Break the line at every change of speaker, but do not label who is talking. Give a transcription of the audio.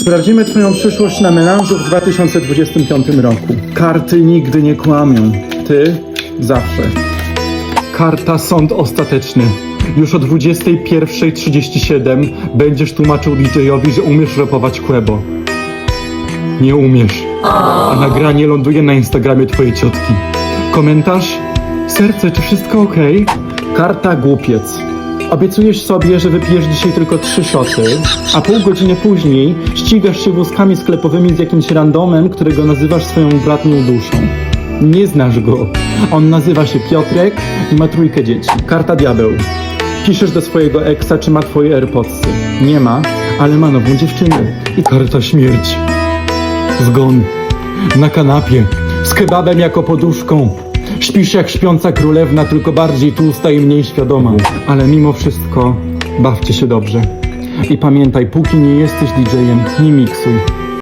Sprawdzimy Twoją przyszłość na melanżu w 2025 roku. Karty nigdy nie kłamią. Ty zawsze. Karta Sąd Ostateczny. Już o 21.37 będziesz tłumaczył DJ-owi, że umiesz rapować Quebo. Nie umiesz. A nagranie ląduje na Instagramie twojej ciotki. Komentarz? Serce, czy wszystko ok? Karta głupiec. Obiecujesz sobie, że wypijesz dzisiaj tylko trzy szoty, a pół godziny później ścigasz się wózkami sklepowymi z jakimś randomem, którego nazywasz swoją bratnią duszą. Nie znasz go. On nazywa się Piotrek i ma trójkę dzieci. Karta diabeł. Piszesz do swojego eksa, czy ma twoje AirPodsy. Nie ma, ale ma nową dziewczynę. I karta śmierć. Zgon. Na kanapie. Z kebabem jako poduszką. Śpisz jak śpiąca królewna, tylko bardziej tłusta i mniej świadoma. Ale mimo wszystko, bawcie się dobrze. I pamiętaj, póki nie jesteś DJ-em, nie miksuj.